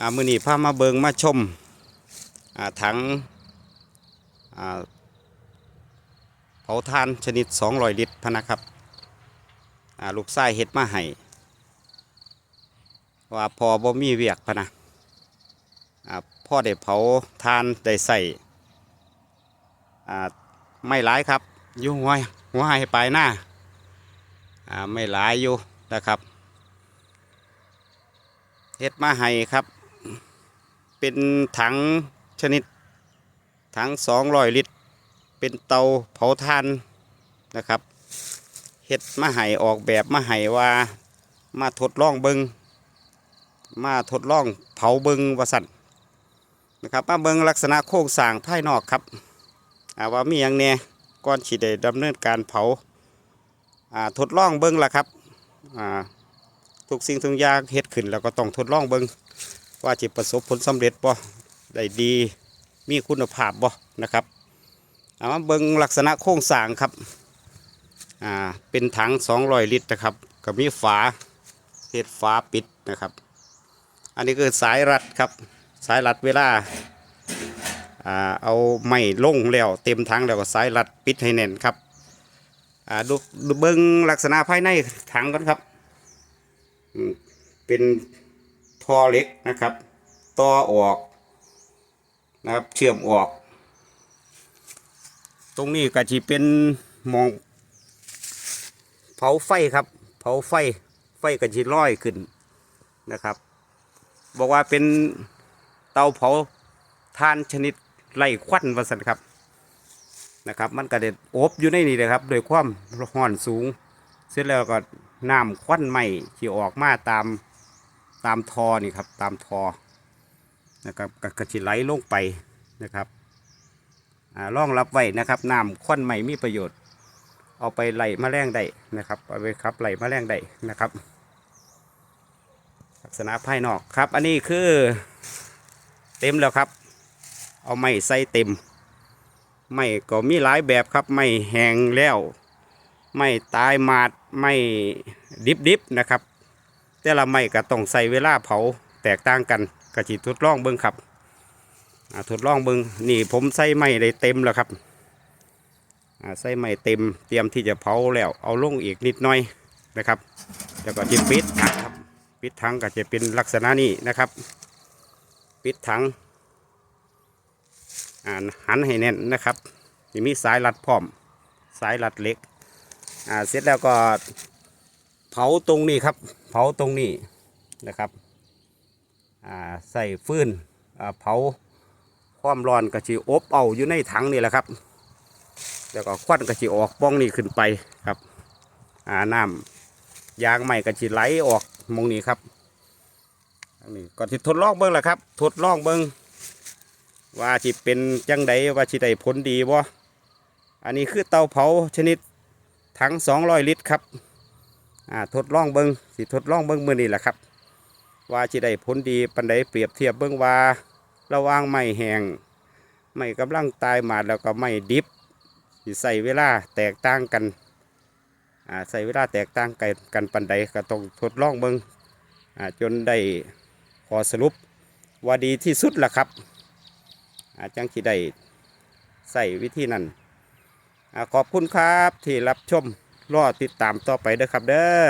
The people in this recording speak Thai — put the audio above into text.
อ่ามือนี้พามาเบิงมาชมอ่าถังอ่าเผาทานชนิด 200 ลิตรพนะครับอ่าลูกไส้เฮ็ดมาให้ว่าพอบ่มีเวียกพนะอ่าพ่อได้เผาทานได้ใส่อ่าไม่หลายครับอยู่หัวหัวให้ปลายหน้าอ่าไม่หลายอยู่นะครับเฮ็ดมาให้ครับ เป็นถังชนิดถัง200 ลิตร เป็นเตาเผาถ่านนะครับเฮ็ดมาให้ออกแบบมาให้ว่ามาทดลองเบิงมาทดลองเผาเบิงวสันนะครับมาเบิงลักษณะโครงสร้างภายนอกครับอ่าว่ามีอย่างแน่ก่อนฉีดได้ดำเนินการเผาอ่าทดลองเบิงละครับทุกสิ่งทุกอย่างเฮ็ดขึ้นแล้วก็ต้องทดลองเบิง ว่าจะประสบผลสำเร็จบ่ได้ดีมีคุณภาพบ่นะครับเอามาเบิ่งลักษณะโครงสร้างครับอ่าเป็นถัง200 ลิตรนะครับก็มีฝาเฮ็ดฝาปิดนะครับ อันนี้คือสายรัดครับสายรัดเวลาอ่าเอาไม้ลงแล้วเต็มถังแล้วก็สายรัดปิดให้แน่นครับอ่าดูดูเบิ่งลักษณะภายในถังก่อนครับเป็น ท่อเล็กนะครับ ต่อออกนะครับเชื่อมออก ตรงนี้ก็จะเป็นมองเผาไฟครับ เผาไฟไฟก็จะลอยขึ้นนะครับ บอกว่าเป็นเตาเผาทานชนิดไล่ควันวสันครับนะครับ มันก็เด็ดอบอยู่ในนี่เลยครับโดวยความร้อนสูง เสร็จแล้วก็น้ำควันไหม้ที่ออกมาตาม ตามทอนี่ครับตามทอนะครับกกระชิไหลลงไปนะครับอ่าร่องรับไว้นะครับน้ำควันใหม่มีประโยชน์ เอาไปไหล่แมลงได้นะครับเอาไปครับไหล่แมลงได้นะครับ ลักษณะภายนอกครับ อันนี้คือเต็มแล้วครับ เอาไม้ใส่เต็มไม้ก็มีหลายแบบครับไม้แห้งแล้ว ไม้ตายหมาดไม้ดิบๆนะครับ แต่ละไม้ก็ต้องใส่เวลาเผาแตกต่างกันกะจิทดลองเบิ้งครับอ่าทดลองเบิ้งนี่ผมใส่ไม้ได้เต็มแล้วครับอ่าใส่ไม้เต็มเตรียมที่จะเผาแล้วเอาลงอีกนิดหน่อยนะครับ แล้วก็จะปิดถังครับปิดถังก็จะเป็นลักษณะนี้นะครับ ปิดถังอ่าหันให้แน่นนะครับจะมีสายรัดพร้อม สายรัดเล็กอ่าเสร็จแล้วก็ เผาตรงนี้ครับ เผาตรงนี้นะครับใส่ฟืนเผาความร้อนกระชีอบเอาอยู่ในถังนี่แหละครับ แล้วก็ควันกระชีออกป้องนี่ขึ้นไปครับน้ำยางใหม่กระชีไหลออกมองนี้ครับอันนี้ก่อนที่ทดลองเบิ้งแหละครับ ทดลองเบิ้งว่าจิเป็นจังใดว่าจิได้ผลดีบ่อันนี้คือเตาเผาชนิดถัง200 ลิตรครับ อ่าทดลองเบิงสิทดลองเบิงมือนี่แหละครับ ว่าจิได้ผลดีปันใดเปรียบเทียบเบิงว่า ระว่างไม้แหงไม้กำลังตายหมาดแล้วก็ไม้ดิบสิใส่เวลาแตกต่างกันอ่าใส่เวลาแตกต่างกันกันปันใดก็ต้องทดลองเบิงอ่าจนได้ขอสรุปว่าดีที่สุดล่ะครับอาจังที่ได้ใส่วิธีนั้นอขอบคุณครับที่รับชม รอติดตามต่อไปเด้อครับเด้อ